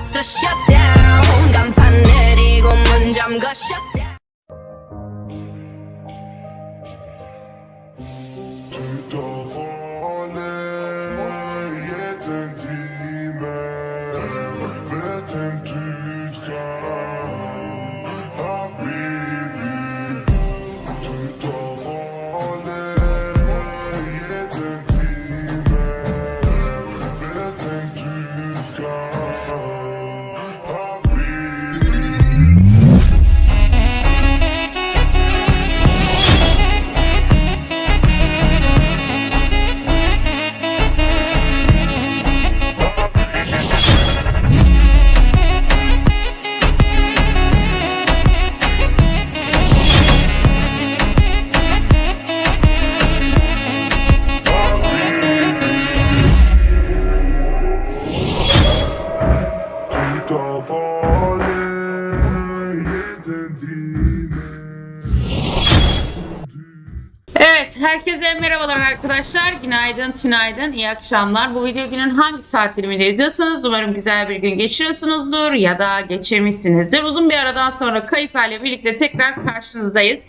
it's a shutdown. Arkadaşlar. Günaydın, tünaydın, iyi akşamlar. Bu video günün hangi saat diliminde izliyorsanız umarım güzel bir gün geçiriyorsunuzdur ya da geçirmişsinizdir. Uzun bir aradan sonra Kayısa ile birlikte tekrar karşınızdayız.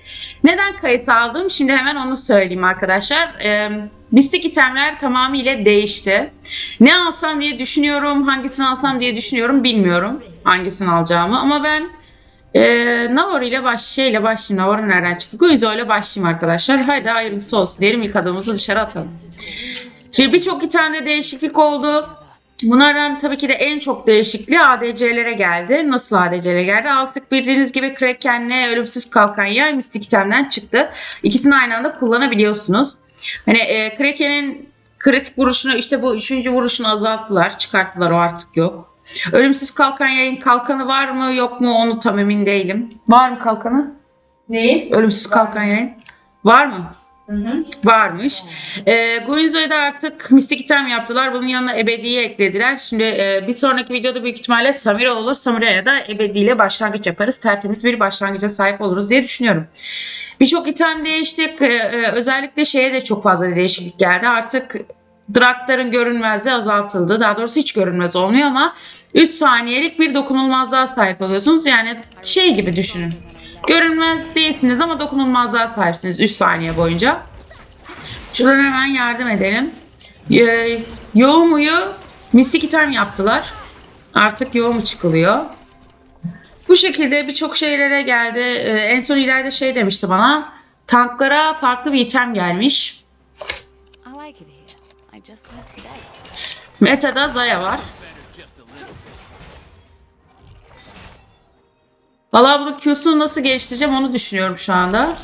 Neden Kayısa aldım? Şimdi hemen onu söyleyeyim arkadaşlar. Ee, mistik itemler tamamıyla değişti. Ne alsam diye düşünüyorum, hangisini alsam diye düşünüyorum bilmiyorum hangisini alacağımı. Ama ben ee, Navar ile baş şeyle başlayayım. Navar'ın nereden çıktı? Guido ile başlayayım arkadaşlar. Haydi hayırlısı olsun diyelim ilk adımımızı dışarı atalım. Şimdi birçok iki tane değişiklik oldu. Bunlardan tabii ki de en çok değişikliği ADC'lere geldi. Nasıl ADC'lere geldi? Artık bildiğiniz gibi Kraken'le Ölümsüz Kalkan Yay Mistik itemden çıktı. İkisini aynı anda kullanabiliyorsunuz. Hani e, Kraken'in kritik vuruşunu işte bu üçüncü vuruşunu azalttılar. Çıkarttılar o artık yok. Ölümsüz kalkan yayın kalkanı var mı yok mu onu tam emin değilim. Var mı kalkanı? Neyi? Ölümsüz kalkan yayın. Var mı? Varmış. E, Guinzo'yu da artık mistik item yaptılar. Bunun yanına ebediye eklediler. Şimdi e, bir sonraki videoda büyük ihtimalle Samira olur. Samira'ya da ebediyle başlangıç yaparız. Tertemiz bir başlangıca sahip oluruz diye düşünüyorum. Birçok item değişti. E, e, özellikle şeye de çok fazla değişiklik geldi. Artık Draktar'ın görünmezliği azaltıldı. Daha doğrusu hiç görünmez olmuyor ama 3 saniyelik bir dokunulmazlığa sahip oluyorsunuz. Yani şey gibi düşünün. Görünmez değilsiniz ama dokunulmazlığa sahipsiniz 3 saniye boyunca. Şuradan hemen yardım edelim. Ee, Yoğumu'yu mistik item yaptılar. Artık Yoğumu çıkılıyor. Bu şekilde birçok şeylere geldi. Ee, en son ileride şey demişti bana. Tanklara farklı bir item gelmiş. Meta'da Zaya var. Valla bunu Q'sunu nasıl geliştireceğim onu düşünüyorum şu anda.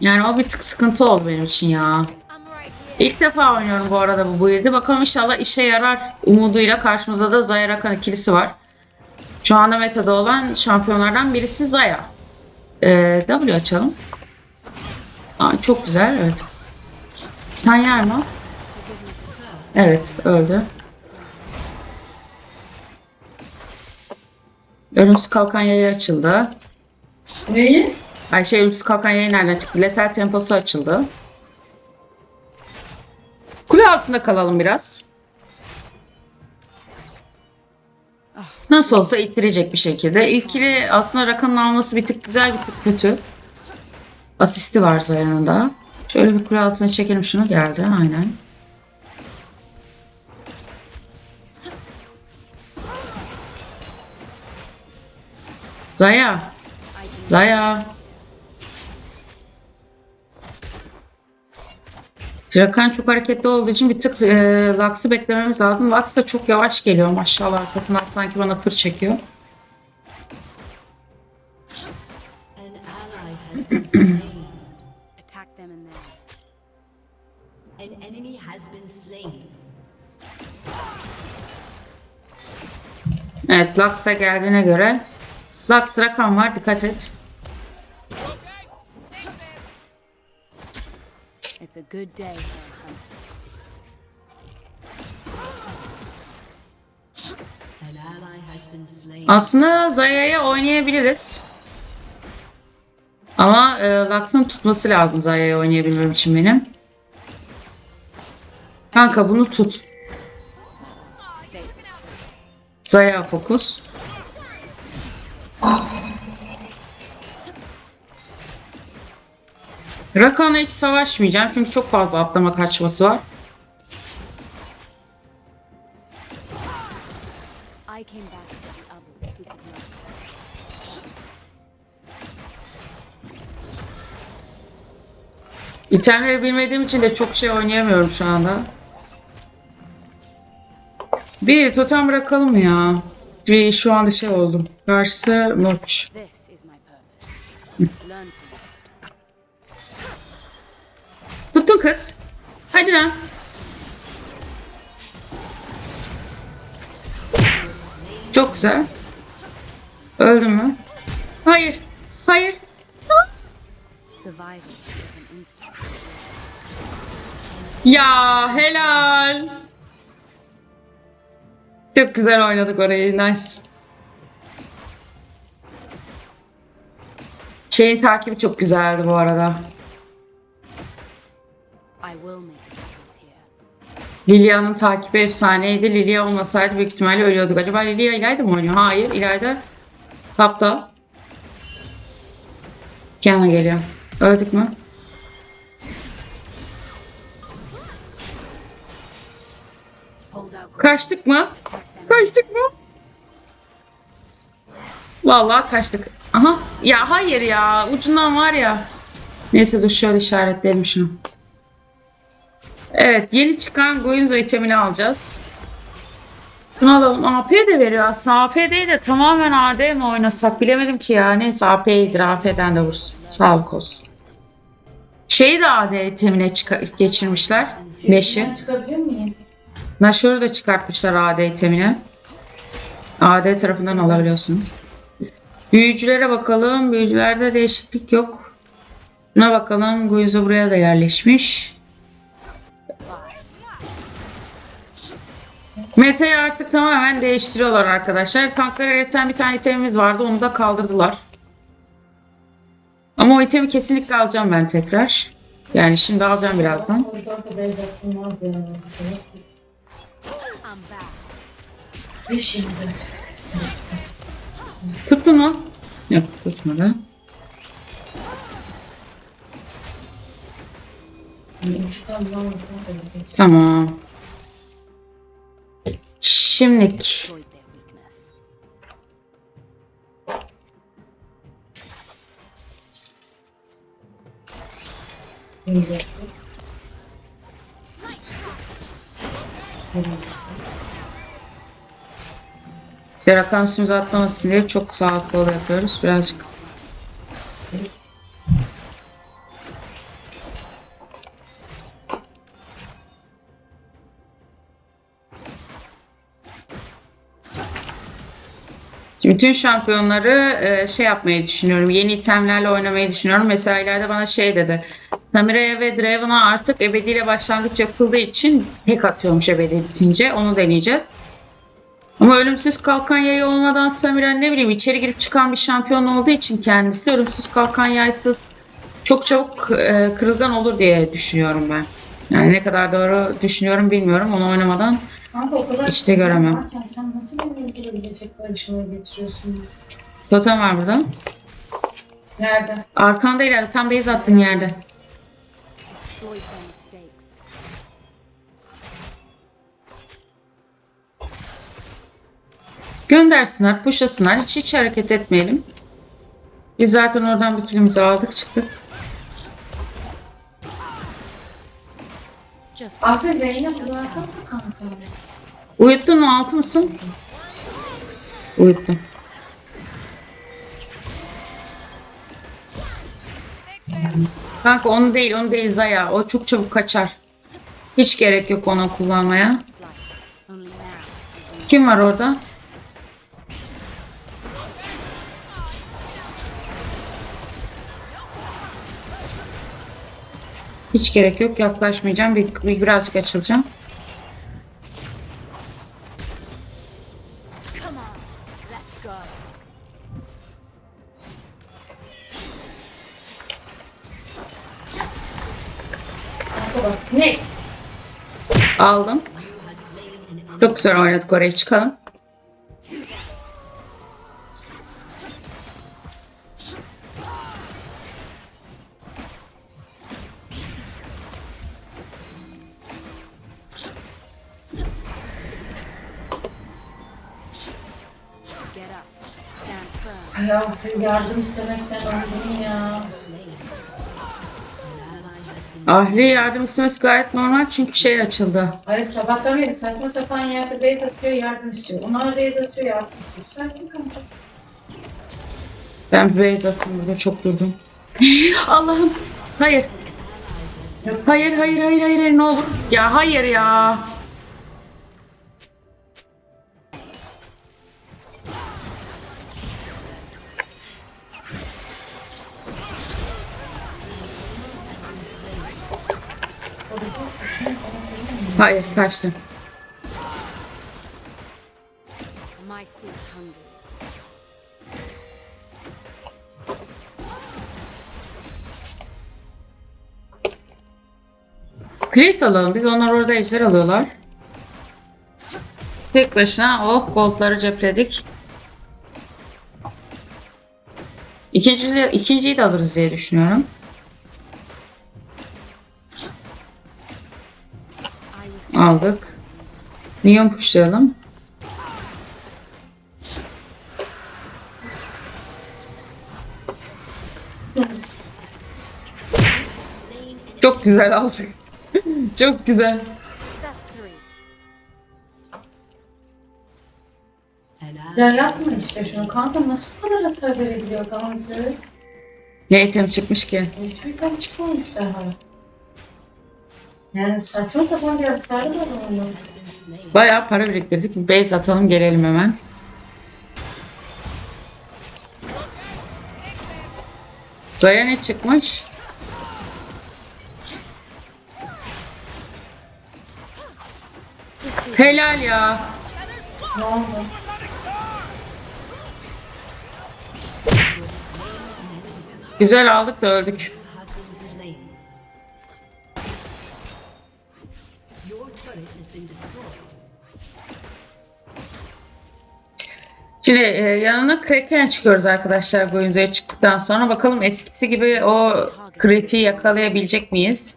Yani o bir tık sıkıntı oldu benim için ya. İlk defa oynuyorum bu arada bu build'i. Bakalım inşallah işe yarar umuduyla karşımızda da Zaya Rakan ikilisi var. Şu anda metada olan şampiyonlardan birisi Zaya. Ee, W açalım. Aa, çok güzel evet. Sen yer mi? Evet öldü. Ölümsüz kalkan yayı açıldı. Neyi? Ay şey ölümsüz kalkan yayı nereden çıktı? Letal temposu açıldı. Kule altında kalalım biraz. Nasıl olsa ittirecek bir şekilde. İlkili aslında Rakan'ın alması bir tık güzel bir tık kötü. Asisti var yanında. Şöyle bir kule altına çekelim şunu geldi aynen. Zaya. Zaya. Rakan çok hareketli olduğu için bir tık e, Lux'ı beklememiz lazım. Lux da çok yavaş geliyor maşallah arkasından sanki bana tır çekiyor. Enemy has been slain. Evet Lux'a geldiğine göre Lux Rakan var dikkat et. It's a good day. Aslında Zaya'ya oynayabiliriz. Ama e, Lux'ın tutması lazım Zaya'ya oynayabilmem için benim. Kanka bunu tut. Zaya fokus. Rakan'la hiç savaşmayacağım çünkü çok fazla atlama kaçması var. İtemleri bilmediğim için de çok şey oynayamıyorum şu anda. Bir totem bırakalım ya. Bir şu anda şey oldum. Karşısı Notch. Tuttun kız. Hadi lan. Çok güzel. Öldü mü? Hayır. Hayır. Ya helal. Çok güzel oynadık orayı. Nice. Şeyin takibi çok güzeldi bu arada. Lilia'nın takibi efsaneydi. Lilia olmasaydı büyük ihtimalle ölüyordu. Galiba Lilia İlayda mı oynuyor? Hayır. İlayda kapta. Kiana geliyor. Öldük mü? Kaçtık mı? Kaçtık mı? Vallahi kaçtık. Aha. Ya hayır ya. Ucundan var ya. Neyse dur şöyle işaretleyelim şunu. Evet. Yeni çıkan Guinzo itemini alacağız. Şunu alalım. AP de veriyor aslında. AP değil de tamamen AD mi oynasak bilemedim ki ya. Neyse AP iyidir. AP'den de vursun. Sağlık olsun. Şeyi de AD itemine geçirmişler. Neşi. Ben çıkabiliyor Nashor'u da çıkartmışlar AD itemine. AD tarafından alabiliyorsun. Büyücülere bakalım. Büyücülerde değişiklik yok. Buna bakalım. Guizo buraya da yerleşmiş. Meta'yı artık tamamen değiştiriyorlar arkadaşlar. Tankları üreten bir tane itemimiz vardı. Onu da kaldırdılar. Ama o itemi kesinlikle alacağım ben tekrar. Yani şimdi alacağım birazdan. Bir şimdi. Tuttu mu? Yok tutmadı. Tamam. Şimdilik Destroyed weakness. Derakan üstümüze atlamasın diye çok sağlıklı yol yapıyoruz. Birazcık bütün şampiyonları e, şey yapmayı düşünüyorum. Yeni itemlerle oynamayı düşünüyorum. Mesela ileride bana şey dedi. Samira'ya ve Draven'a artık ebediyle başlangıç yapıldığı için tek atıyormuş ebedi bitince. Onu deneyeceğiz. Ama ölümsüz kalkan yayı olmadan Samira ne bileyim içeri girip çıkan bir şampiyon olduğu için kendisi ölümsüz kalkan yaysız çok çabuk e, kırılgan olur diye düşünüyorum ben. Yani ne kadar doğru düşünüyorum bilmiyorum. Onu oynamadan Kanka o kadar İşte göremem. Sen nasıl bir öldürebilecek barışmaya getiriyorsun? totem var burada. Nerede? Arkanda ileride tam base attığın yerde. Göndersinler, pushlasınlar. Hiç hiç hareket etmeyelim. Biz zaten oradan bir kilimizi aldık çıktık. Abi Reyna bırakalım kanka. Uyuttun mu? Altı mısın? Uyuttum. Kanka onu değil, onu değil Zaya. O çok çabuk kaçar. Hiç gerek yok onu kullanmaya. Kim var orada? Hiç gerek yok. Yaklaşmayacağım. Bir, bir- birazcık açılacağım. Aldım. Çok güzel oynadık oraya çıkalım. Ya yardım istemekten öldüm ya. Ahli yardım istemesi gayet normal çünkü şey açıldı. Hayır sabahtan beri saçma sapan yerde base atıyor yardım istiyor. Onlar base atıyor yardım istiyor. Sakin kanka. Ben base atayım burada çok durdum. Allah'ım. Hayır. Hayır hayır hayır hayır hayır ne olur. Ya hayır ya. Hayır hungers. Plate alalım biz onlar orada ejder alıyorlar. Tek başına oh goldları cepledik. İkinci, ikinciyi de alırız diye düşünüyorum. Aldık. Minyon pushlayalım. Çok güzel aldık. Çok güzel. Ya yapma işte şunu kanka nasıl bu kadar hasar verebiliyor Gamze? Ne item çıkmış ki? Hiçbir çıkmamış daha. Yani saçma sapan bir hasarı var onun. Bayağı para biriktirdik. Bir base atalım gelelim hemen. Zaya ne çıkmış? Helal ya. Ne oldu? Güzel aldık da öldük. Şimdi e, yanına Kraken çıkıyoruz arkadaşlar bu oyuncuya çıktıktan sonra. Bakalım eskisi gibi o kritiği yakalayabilecek miyiz?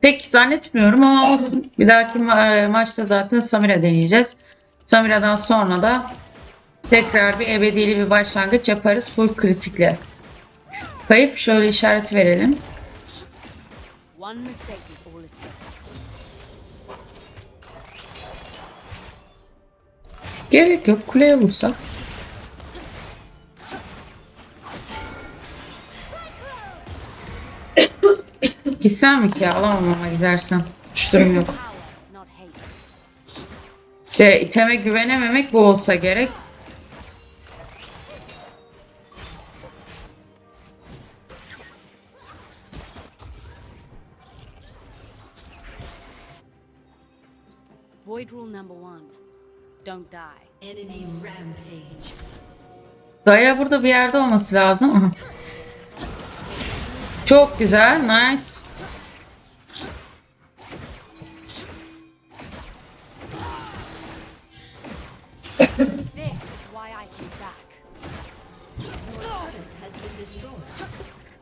Pek zannetmiyorum ama olsun. Bir dahaki ma- e, maçta zaten Samira deneyeceğiz. Samira'dan sonra da tekrar bir ebedili bir başlangıç yaparız full kritikle. Kayıp şöyle işaret verelim. Gerek yok kuleye vursak. Gitsem mi ki? Alamam ama gidersem. Hiç durum yok. İşte iteme güvenememek bu olsa gerek. Void rule number one. Don't die. Enemy rampage. Daya burada bir yerde olması lazım. Çok güzel. Nice.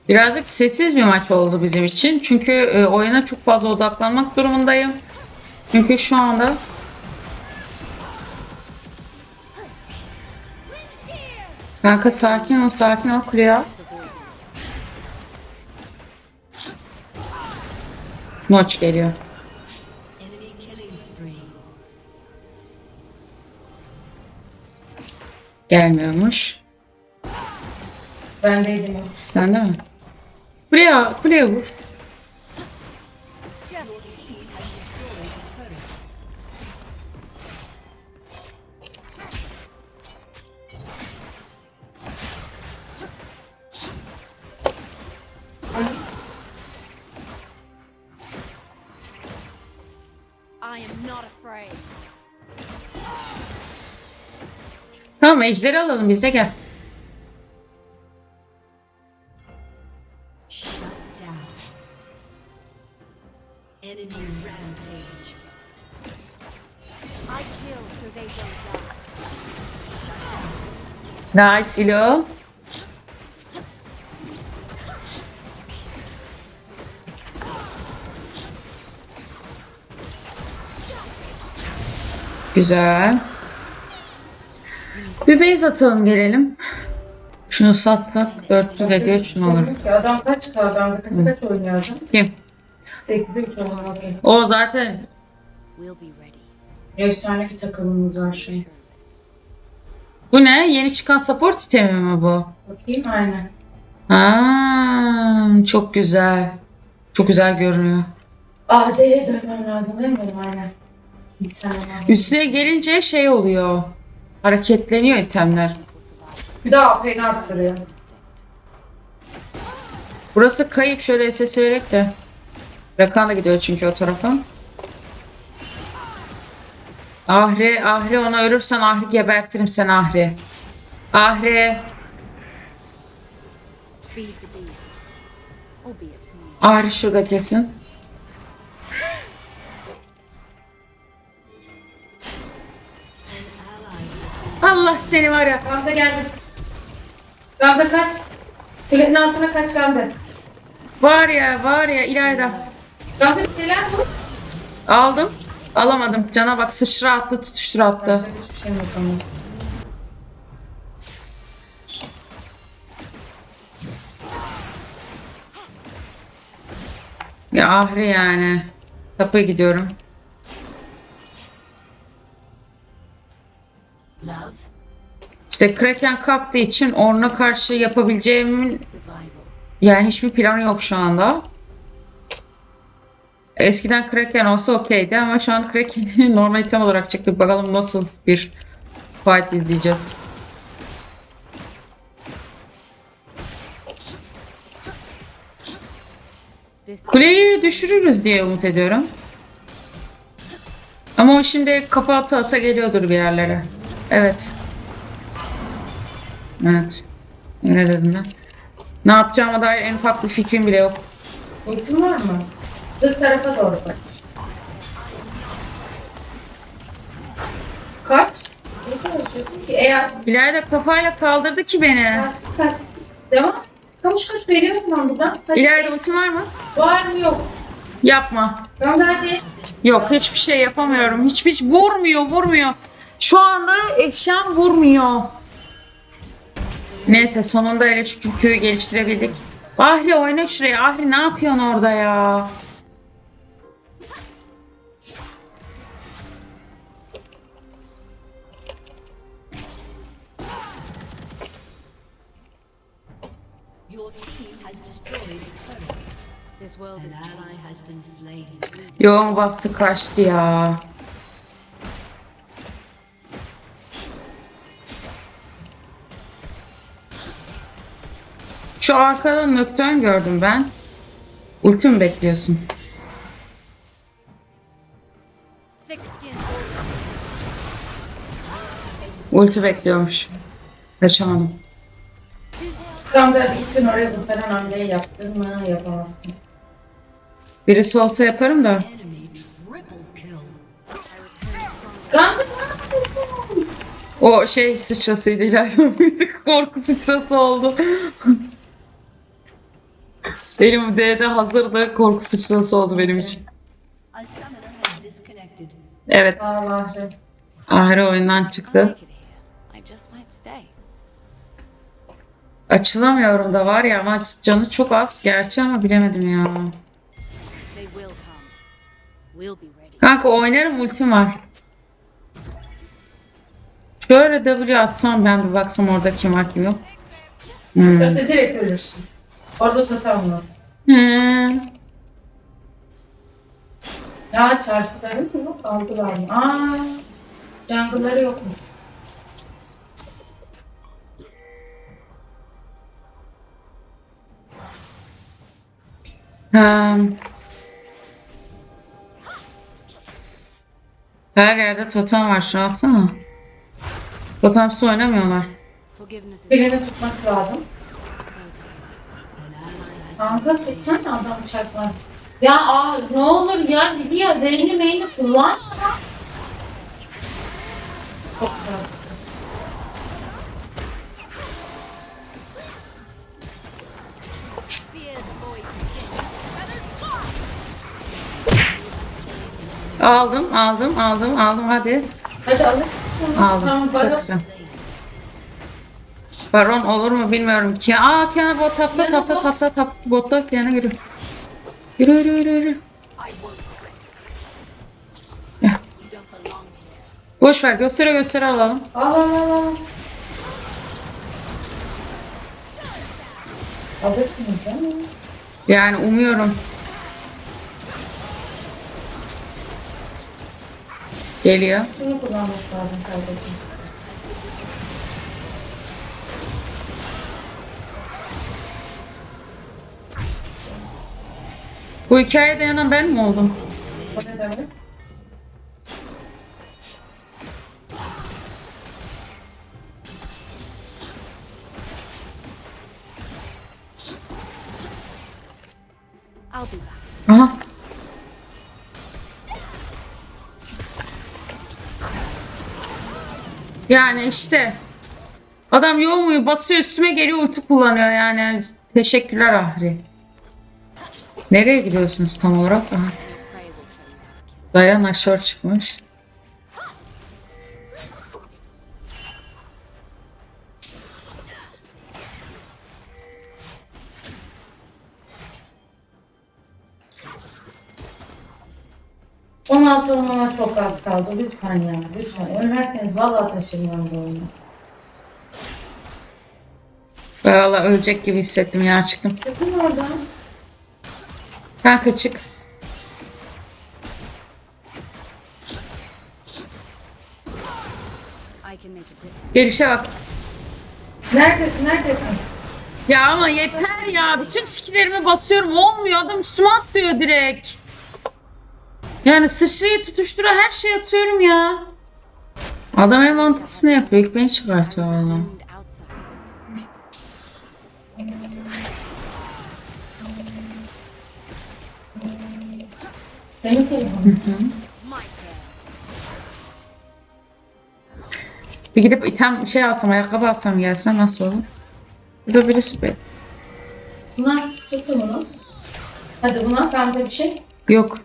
Birazcık sessiz bir maç oldu bizim için. Çünkü e, oyuna çok fazla odaklanmak durumundayım. Çünkü şu anda Kanka sakin ol sakin ol Kulya. Maç geliyor. Gelmiyormuş. Bendeydim o. Sen de mi? Kuleye, kuleye vur. Tamam ejderi alalım biz de gel. Shut down. Enemy rampage. I kill so they don't die. Nice Ilo. Güzel. Bir base atalım gelelim. Şunu satsak 400 ediyor şunu olur. Dedim ki Adam kaç kaldı? Adam kaç kaç oynuyordu? Kim? 8'de 3 oynuyordu. O zaten. Efsane bir takımımız var şu an. bu ne? Yeni çıkan support sistemi mi bu? Bakayım aynen. Ha, çok güzel. Çok güzel görünüyor. AD'ye dönmem lazım değil mi aynen? Bir. Üstüne gelince şey oluyor. Hareketleniyor itemler. Bir daha AP'ni arttırıyor. Burası kayıp şöyle SS vererek de. Rakan da gidiyor çünkü o tarafa. Ahri, Ahri ona ölürsen Ahri gebertirim sen Ahri. Ahri. Ahri şurada kesin. Allah seni var ya. Gamze geldi. Gamze kaç. Kulenin altına kaç Gamze. Var ya, var ya İlayda. Gamze bir şeyler bu. Aldım. Alamadım. Cana bak sıçra attı, tutuştur attı. Hiçbir şey yok ama. Ya Ahri yani. Tapa gidiyorum. Love. İşte Kraken kalktığı için ona karşı yapabileceğimin yani hiçbir planı yok şu anda. Eskiden Kraken olsa okeydi ama şu an Kraken normal item olarak çıktı. Bakalım nasıl bir fight izleyeceğiz. Kuleyi düşürürüz diye umut ediyorum. Ama o şimdi kafa ata ata geliyordur bir yerlere. Evet. Evet. Ne dedim ben? Ne yapacağıma dair en ufak bir fikrim bile yok. Ultin var mı? Zıt tarafa doğru bak. Kaç? Ne çalışıyorsun ki? Eğer İlayda kafayla kaldırdı ki beni. kaç kaç. Devam. Kaç kaç veriyorum ben buradan. Hadi. İlayda ultim var mı? Var mı yok? Yapma. Ben de hadi. Yok hiçbir şey yapamıyorum. Hiç hiç vurmuyor vurmuyor. Şu anda eşyam vurmuyor. Neyse sonunda şükür köyü geliştirebildik. Ahri oyna şuraya. Ahri ne yapıyorsun orada ya? Yoğun bastı kaçtı ya. Şu arkada nöktön gördüm ben. Ulti mi bekliyorsun? Ulti bekliyormuş. Kaçamadım. İlk gün oraya zıplayan hamleyi yaptın mı? Yapamazsın. Birisi olsa yaparım da. O şey sıçrasıydı ileride. Korku sıçrası oldu. benim D'de hazırdı. Korku sıçrası oldu benim için. Evet. Ahri. Oyundan çıktı. Açılamıyorum da var ya ama canı çok az gerçi ama bilemedim ya. Kanka oynarım ultim var. Şöyle W atsam ben bir baksam orada kim var kim yok. Hmm. Direkt ölürsün. Orada tutar onu. Hmm. Ya çarpıları mı yok? Aldılar mı? Aa, jungle'ları yok mu? Hmm. Her yerde totem var şu an baksana. Totemsiz oynamıyorlar. Birini tutmak lazım. Kanka tutsana adam çarpma. Ya aa, ne olur ya dedi ya zeyni meyni kullan. Çok. Aldım, aldım, aldım, aldım hadi. Hadi alın. Aldım. Tamam Çok güzel. Baron olur mu bilmiyorum ki. Aa Kiana bot tapta tapta tapta tapta botta Kiana yürü. Yürü yürü yürü yürü. Ya. Boş ver göstere göstere alalım. Al al al al. Alırsınız mi? Yani umuyorum. Geliyor. Şunu kullanması lazım kardeşim. Bu hikayeye dayanan ben mi oldum? O ne demek? Aha. Yani işte. Adam yoğumuyu basıyor üstüme geliyor ulti kullanıyor yani. Teşekkürler Ahri. Nereye gidiyorsunuz tam olarak? Aha. Dayan aşağı çıkmış. On altı olmama çok az kaldı. Lütfen ya. Lütfen. Ölmezseniz vallahi taşırmam bu oyunu. Valla ölecek gibi hissettim ya çıktım. Çıkın oradan. Kanka çık. Gelişe bak. Neredesin? Neredesin? Ya ama yeter ya. Bütün skillerimi basıyorum. Olmuyor. Adam üstüme atlıyor direkt. Yani sıçrayı tutuştura her şey atıyorum ya. Adam en mantıklısını yapıyor. İlk beni çıkartıyor valla. Benim telefonum. Bir gidip item şey alsam, ayakkabı alsam gelsem nasıl olur? Burada birisi be. Bunlar tuttu bunu. Hadi buna bende bir şey. Yok.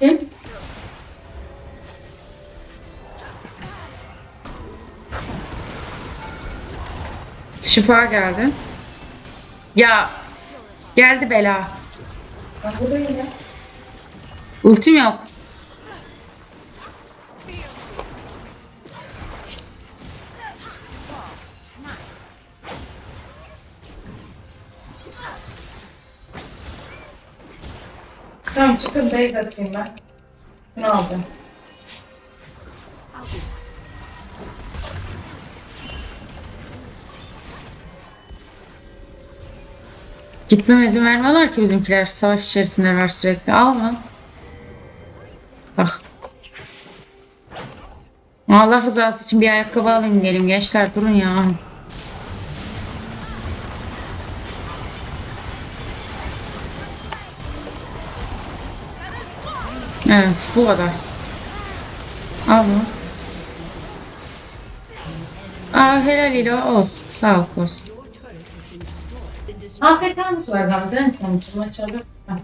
Kim? Şifa geldi. Ya geldi bela. Bak bu da yine. Ultim yok. Tamam çıkın base atayım ben. Bunu aldım. Gitmeme izin vermiyorlar ki bizimkiler. Savaş içerisindeler sürekli. Alma. Bak. Allah rızası için bir ayakkabı alayım gelin gençler durun ya. Evet bu kadar. Al bunu. Aa helal ile olsun. Sağ ol olsun. Olsun var bende. değil mi? Konuşma çalıyor. Ha.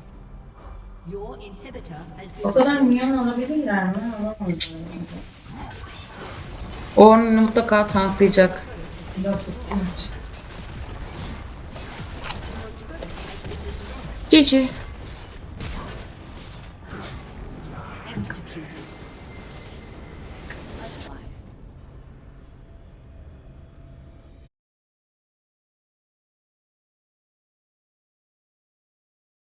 Your inhibitor has O kadar minyon alabilirler mi? Alamazlar. O onu mutlaka tanklayacak. Cici.